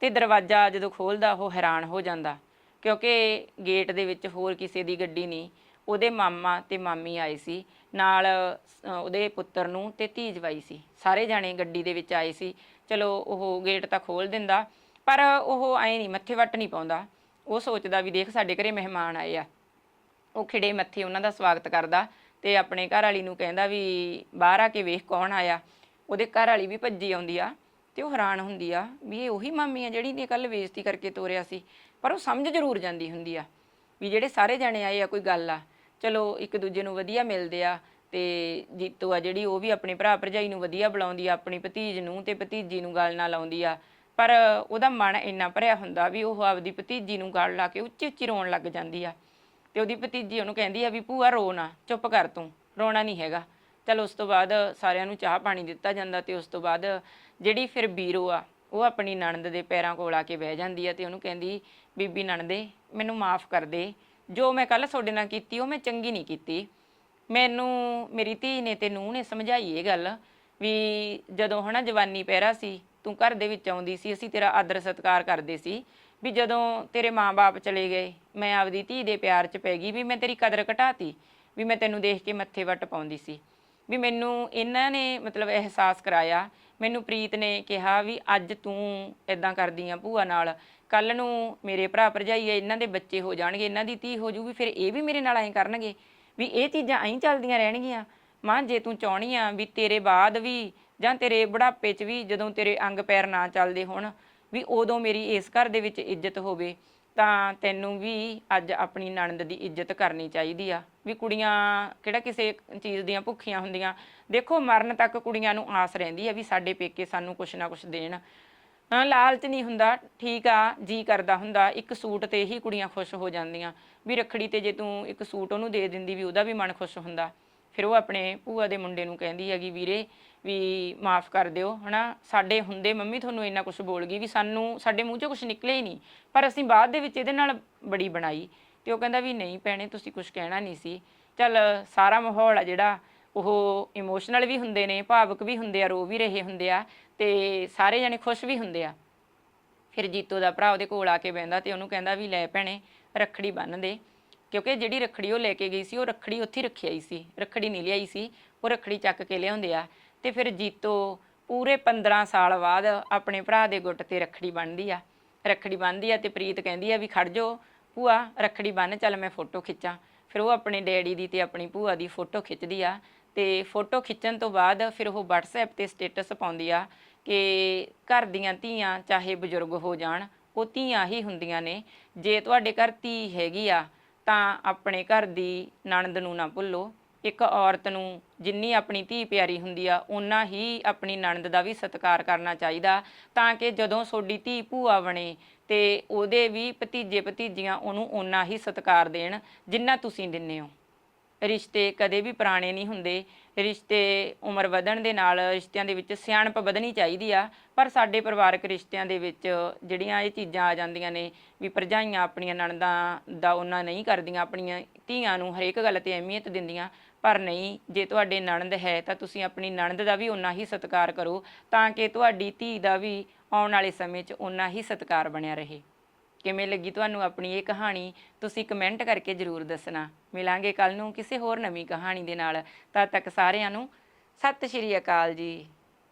ਤੇ ਦਰਵਾਜ਼ਾ ਜਦੋਂ ਖੋਲਦਾ, ਉਹ ਹੈਰਾਨ ਹੋ ਜਾਂਦਾ। ਕਿਉਂਕਿ ਗੇਟ ਦੇ ਵਿੱਚ ਹੋਰ ਕਿਸੇ ਦੀ ਗੱਡੀ ਨਹੀਂ। ਉਹਦੇ ਮਾਮਾ ਤੇ ਮਾਮੀ ਆਏ ਸੀ ਨਾਲ ਅ, ਉਹਦੇ ਪੁੱਤਰ ਨੂੰ ਤੇ ਧੀ ਜਵਾਈ ਸੀ। ਸਾਰੇ ਜਾਣੇ ਗੱਡੀ ਦੇ ਵਿੱਚ ਆਏ ਸੀ। ਚਲੋ ਉਹ ਗੇਟ ਤਾਂ ਖੋਲ ਦਿੰਦਾ ਪਰ ਉਹ ਐ ਨਹੀਂ ਮੱਥੇ ਵੱਟ ਨਹੀਂ ਪਾਉਂਦਾ। ਉਹ ਸੋਚਦਾ ਵੀ ਦੇਖ ਸਾਡੇ ਘਰੇ ਮਹਿਮਾਨ ਆਏ ਆ। ਉਹ ਖਿੜੇ ਮੱਥੇ ਉਹਨਾਂ ਦਾ ਸਵਾਗਤ ਕਰਦਾ ਤੇ ਆਪਣੇ ਘਰ ਵਾਲੀ ਨੂੰ ਕਹਿੰਦਾ ਵੀ ਬਾਹਰ ਆ ਕੇ ਵੇਖ ਕੌਣ ਆਇਆ। ਉਹਦੇ ਘਰ ਵਾਲੀ ਵੀ ਭੱਜੀ ਆਉਂਦੀ ਆ ਤੇ ਉਹ ਹੈਰਾਨ ਹੁੰਦੀ ਆ ਵੀ ਇਹ ਉਹੀ ਮਾਮੀ ਆ ਜਿਹੜੀ ਨੇ ਕੱਲ ਬੇਇੱਜ਼ਤੀ ਕਰਕੇ ਤੋਰਿਆ ਸੀ। ਪਰ ਉਹ ਸਮਝ ਜ਼ਰੂਰ ਜਾਂਦੀ ਹੁੰਦੀ ਆ ਵੀ ਜਿਹੜੇ ਸਾਰੇ ਜਾਣੇ ਆਏ ਆ ਕੋਈ ਗੱਲ ਆ। ਚਲੋ ਇੱਕ ਦੂਜੇ ਨੂੰ ਵਧੀਆ ਮਿਲਦੇ ਆ ਤੇ ਜੀਤੋ ਆ ਜਿਹੜੀ ਉਹ ਵੀ ਆਪਣੇ ਭਰਾ ਭਰਜਾਈ ਨੂੰ ਵਧੀਆ ਬੁਲਾਉਂਦੀ ਆ, ਆਪਣੀ ਭਤੀਜ ਨੂੰ ਤੇ ਭਤੀਜੀ ਨੂੰ ਗੱਲ ਨਾਲ ਲਾਉਂਦੀ ਆ। ਪਰ ਉਹਦਾ ਮਨ ਇੰਨਾ ਭਰਿਆ ਹੁੰਦਾ ਵੀ ਉਹ ਆਪਦੀ ਭਤੀਜੀ ਨੂੰ ਗੱਲ ਲਾ ਕੇ ਉੱਚੀ ਉੱਚੀ ਰੋਣ ਲੱਗ ਜਾਂਦੀ ਆ। ਤੇ ਉਹਦੀ ਭਤੀਜੀ ਉਹਨੂੰ ਕਹਿੰਦੀ ਆ ਵੀ, ਭੂਆ, ਰੋ ਨਾ, ਚੁੱਪ ਕਰ ਤੂੰ, ਰੋਣਾ ਨਹੀਂ ਹੈਗਾ। ਚਲ ਉਸ ਤੋਂ ਬਾਅਦ ਸਾਰਿਆਂ ਨੂੰ ਚਾਹ ਪਾਣੀ ਦਿੱਤਾ ਜਾਂਦਾ ਤੇ ਉਸ ਤੋਂ ਬਾਅਦ ਜਿਹੜੀ ਫਿਰ ਬੀਰੋ ਆ, ਉਹ ਆਪਣੀ ਨਣਦ ਦੇ ਪੈਰਾਂ ਕੋਲ ਆ ਕੇ ਬਹਿ ਜਾਂਦੀ ਆ ਤੇ ਉਹਨੂੰ ਕਹਿੰਦੀ, ਬੀਬੀ ਨਣਦੇ, ਮੈਨੂੰ ਮਾਫ ਕਰ ਦੇ ਜੋ ਮੈਂ ਕੱਲ ਤੁਹਾਡੇ ਨਾਲ ਕੀਤੀ, ਉਹ ਮੈਂ ਚੰਗੀ ਨਹੀਂ ਕੀਤੀ। ਮੈਨੂੰ, ਮੇਰੀ ਧੀ ਨੇ ਤੇ ਨੂੰਹ ਨੇ ਸਮਝਾਈ ਇਹ ਗੱਲ ਵੀ ਜਦੋਂ ਹਨਾ ਜਵਾਨੀ ਪਹਿਰਾ ਸੀ, ਤੂੰ ਘਰ ਦੇ ਵਿੱਚ ਆਉਂਦੀ ਸੀ, ਅਸੀਂ ਤੇਰਾ ਆਦਰ ਸਤਿਕਾਰ ਕਰਦੇ ਸੀ ਵੀ ਜਦੋਂ ਤੇਰੇ ਮਾਂ-ਬਾਪ ਚਲੇ ਗਏ, ਮੈਂ ਆਪਦੀ ਧੀ ਦੇ ਪਿਆਰ 'ਚ ਪੈ ਗਈ ਵੀ ਮੈਂ ਤੇਰੀ ਕਦਰ ਘਟਾਤੀ, ਵੀ ਮੈਂ ਤੈਨੂੰ ਦੇਖ ਕੇ ਮੱਥੇ ਵੱਟ ਪਾਉਂਦੀ ਸੀ। ਵੀ ਮੈਨੂੰ ਇਹਨਾਂ ਨੇ ਮਤਲਬ ਅਹਿਸਾਸ ਕਰਾਇਆ, ਮੈਨੂੰ ਪ੍ਰੀਤ ਨੇ ਕਿਹਾ ਵੀ ਅੱਜ ਤੂੰ ਇਦਾਂ ਕਰਦੀ ਆ ਭੂਆ ਨਾਲ ਕੱਲ ਨੂੰ ਮੇਰੇ ਭਰਾ ਭਰਜਾਈ ਹੈ ਇਹਨਾਂ ਦੇ ਬੱਚੇ ਹੋ ਜਾਣਗੇ, ਇਹਨਾਂ ਦੀ ਧੀ ਹੋ ਜੂਗੀ ਫਿਰ ਇਹ ਵੀ ਮੇਰੇ ਨਾਲ ਐਂ ਕਰਨਗੇ ਵੀ ਇਹ ਚੀਜ਼ਾਂ ਐਂ ਚੱਲਦੀਆਂ ਰਹਿਣਗੀਆਂ। ਮਾਂ, ਜੇ ਤੂੰ ਚਾਹਣੀ ਆ ਵੀ ਤੇਰੇ ਬਾਅਦ ਵੀ ਜਾਂ ਤੇਰੇ ਬੁਢਾਪੇ 'ਚ ਵੀ ਜਦੋਂ ਤੇਰੇ ਅੰਗ ਪੈਰ ਨਾ ਚੱਲਦੇ ਹੋਣ ਵੀ ਉਦੋਂ ਮੇਰੀ ਇਸ ਘਰ ਦੇ ਵਿੱਚ ਇੱਜ਼ਤ ਹੋਵੇ, ਤਾਂ ਤੈਨੂੰ ਵੀ ਅੱਜ ਆਪਣੀ ਨਣਦ ਦੀ ਇੱਜ਼ਤ ਕਰਨੀ ਚਾਹੀਦੀ ਆ। ਵੀ ਕੁੜੀਆਂ, ਕਿਹੜਾ ਕਿਸੇ ਚੀਜ਼ ਦੀਆਂ ਭੁੱਖੀਆਂ ਹੁੰਦੀਆਂ। ਦੇਖੋ, ਮਰਨ ਤੱਕ ਕੁੜੀਆਂ ਨੂੰ ਆਸ ਰਹਿੰਦੀ ਆ ਵੀ ਸਾਡੇ ਪੇਕੇ ਸਾਨੂੰ ਕੁਛ ਨਾ ਕੁਛ ਦੇਣ। ਹਾਂ ਲਾਲਚ ਨਹੀਂ ਹੁੰਦਾ, ਠੀਕ ਆ, ਜੀ ਕਰਦਾ ਹੁੰਦਾ, ਇੱਕ ਸੂਟ ਤੇ ਹੀ ਕੁੜੀਆਂ ਖੁਸ਼ ਹੋ ਜਾਂਦੀਆਂ। ਵੀ ਰੱਖੜੀ ਤੇ ਜੇ ਤੂੰ ਇੱਕ ਸੂਟ ਉਹਨੂੰ ਦੇ ਦਿੰਦੀ ਵੀ ਉਹਦਾ ਵੀ ਮਨ ਖੁਸ਼ ਹੁੰਦਾ। ਫਿਰ ਉਹ ਆਪਣੇ ਭੂਆ ਦੇ ਮੁੰਡੇ ਨੂੰ ਕਹਿੰਦੀ ਹੈਗੀ, ਵੀਰੇ, ਵੀ ਮਾਫ ਕਰ ਦਿਓ, ਹਨਾ, ਸਾਡੇ ਹੁੰਦੇ ਮੰਮੀ ਤੁਹਾਨੂੰ ਇੰਨਾ ਕੁਝ ਬੋਲ ਗਈ ਵੀ ਸਾਨੂੰ, ਸਾਡੇ ਮੂੰਹ 'ਚੋਂ ਕੁਝ ਨਿਕਲੇ ਹੀ ਨਹੀਂ। ਪਰ ਅਸੀਂ ਬਾਅਦ ਦੇ ਵਿੱਚ ਇਹਦੇ ਨਾਲ ਬੜੀ ਬਣਾਈ ਤੇ ਉਹ ਕਹਿੰਦਾ ਵੀ ਨਹੀਂ ਭੈਣੇ, ਤੁਸੀਂ ਕੁਝ ਕਹਿਣਾ ਨਹੀਂ ਸੀ। ਚੱਲ ਸਾਰਾ ਮਾਹੌਲ ਆ ਜਿਹੜਾ ਉਹ ਇਮੋਸ਼ਨਲ ਵੀ ਹੁੰਦੇ ਨੇ, ਭਾਵਕ ਵੀ ਹੁੰਦੇ ਆ, ਰੋ ਵੀ ਰਹੇ ਹੁੰਦੇ ਆ ਤੇ ਸਾਰੇ ਜਣੇ ਖੁਸ਼ ਵੀ ਹੁੰਦੇ ਆ। ਫਿਰ ਜੀਤੋ ਦਾ ਭਰਾ ਉਹਦੇ ਕੋਲ ਆ ਕੇ ਬਹਿੰਦਾ ਤੇ ਉਹਨੂੰ ਕਹਿੰਦਾ ਵੀ ਲੈ ਭੈਣੇ, ਰੱਖੜੀ ਬੰਨ ਦੇ। ਕਿਉਂਕਿ ਜਿਹੜੀ ਰੱਖੜੀ ਉਹ ਲੈ ਕੇ ਗਈ ਸੀ, ਉਹ ਰੱਖੜੀ ਉੱਥੇ ਹੀ ਰੱਖੀ ਆਈ ਸੀ, ਰੱਖੜੀ ਨਹੀਂ ਲਿਆਈ ਸੀ, ਉਹ ਰੱਖੜੀ ਚੱਕ ਕੇ ਲਿਆਉਂਦੇ ਆ। ਤੇ ਫਿਰ ਜੀਤੋ ਪੂਰੇ 15 ਸਾਲ ਬਾਅਦ ਆਪਣੇ ਭਰਾ ਦੇ ਗੁੱਟ ਤੇ ਰੱਖੜੀ ਬੰਨ੍ਹਦੀ ਆ। ਰੱਖੜੀ ਬੰਨ੍ਹਦੀ ਆ ਤੇ ਪ੍ਰੀਤ ਕਹਿੰਦੀ ਆ ਵੀ ਖੜ ਜੋ ਭੂਆ, ਰੱਖੜੀ ਬੰਨ, ਚੱਲ ਮੈਂ ਫੋਟੋ ਖਿੱਚਾਂ। ਫਿਰ ਉਹ ਆਪਣੇ ਡੈਡੀ ਦੀ ਤੇ ਆਪਣੀ ਭੂਆ ਦੀ ਫੋਟੋ ਖਿੱਚਦੀ ਆ ਤੇ ਫੋਟੋ ਖਿੱਚਣ ਤੋਂ ਬਾਅਦ ਫਿਰ ਉਹ WhatsApp ਤੇ ਸਟੇਟਸ ਪਾਉਂਦੀ ਆ ਕਿ ਘਰ ਦੀਆਂ ਧੀਆਂ ਚਾਹੇ ਬਜ਼ੁਰਗ ਹੋ ਜਾਣ, ਉਹ ਧੀਆਂ ਹੀ ਹੁੰਦੀਆਂ ਨੇ। ਜੇ ਤੁਹਾਡੇ ਘਰ ਧੀ ਹੈਗੀ ਆ, ਤਾਂ ਆਪਣੇ ਘਰ ਦੀ ਨਣਦ ਨੂੰ ਨਾ ਭੁੱਲੋ। ਇੱਕ ਔਰਤ ਨੂੰ ਜਿੰਨੀ ਆਪਣੀ ਧੀ ਪਿਆਰੀ ਹੁੰਦੀ ਆ, ਓਨਾ ਹੀ ਆਪਣੀ ਨਣਦ ਦਾ ਵੀ ਸਤਿਕਾਰ ਕਰਨਾ ਚਾਹੀਦਾ ਤਾਂ ਕਿ ਜਦੋਂ ਤੁਹਾਡੀ ਧੀ ਭੂਆ ਬਣੇ ਤੇ ਉਹਦੇ ਵੀ ਭਤੀਜੇ ਭਤੀਜੀਆਂ ਉਹਨੂੰ ਓਨਾ ਹੀ ਸਤਿਕਾਰ ਦੇਣ ਜਿੰਨਾ ਤੁਸੀਂ ਦਿੰਦੇ ਹੋ। ਰਿਸ਼ਤੇ ਕਦੇ ਵੀ ਪੁਰਾਣੇ ਨਹੀਂ ਹੁੰਦੇ। ਰਿਸ਼ਤੇ ਉਮਰ ਵਧਣ ਦੇ ਨਾਲ ਰਿਸ਼ਤਿਆਂ ਦੇ ਵਿੱਚ ਸਿਆਣਪ ਵਧਣੀ ਚਾਹੀਦੀ ਆ। ਪਰ ਸਾਡੇ ਪਰਿਵਾਰਕ ਰਿਸ਼ਤਿਆਂ ਦੇ ਵਿੱਚ ਜਿਹੜੀਆਂ ਇਹ ਚੀਜ਼ਾਂ ਆ ਜਾਂਦੀਆਂ ਨੇ ਵੀ ਭਰਜਾਈਆਂ ਆਪਣੀਆਂ ਨਣਦਾਂ ਦਾ ਉਹਨਾਂ ਨਹੀਂ ਕਰਦੀਆਂ, ਆਪਣੀਆਂ ਧੀਆਂ ਨੂੰ ਹਰੇਕ ਗੱਲ ਤੇ ਅਹਿਮੀਅਤ ਦਿੰਦੀਆਂ। ਪਰ ਨਹੀਂ, ਜੇ ਤੁਹਾਡੇ ਨਣਦ ਹੈ ਤਾਂ ਤੁਸੀਂ ਆਪਣੀ ਨਣਦ ਦਾ ਵੀ ਓਨਾ ਹੀ ਸਤਿਕਾਰ ਕਰੋ ਤਾਂ ਕਿ ਤੁਹਾਡੀ ਧੀ ਦਾ ਵੀ ਆਉਣ ਵਾਲੇ ਸਮੇਂ 'ਚ ਓਨਾ ਹੀ ਸਤਿਕਾਰ ਬਣਿਆ ਰਹੇ। ਕਿਵੇਂ ਲੱਗੀ ਤੁਹਾਨੂੰ ਆਪਣੀ ਇਹ ਕਹਾਣੀ? ਤੁਸੀਂ ਕਮੈਂਟ ਕਰਕੇ ਜਰੂਰ ਦੱਸਣਾ। ਮਿਲਾਂਗੇ ਕੱਲ ਨੂੰ ਕਿਸੇ ਹੋਰ ਨਵੀਂ ਕਹਾਣੀ ਦੇ ਨਾਲ। ਤਦ ਤੱਕ ਸਾਰਿਆਂ ਨੂੰ ਸਤਿ ਸ਼੍ਰੀ ਅਕਾਲ ਜੀ।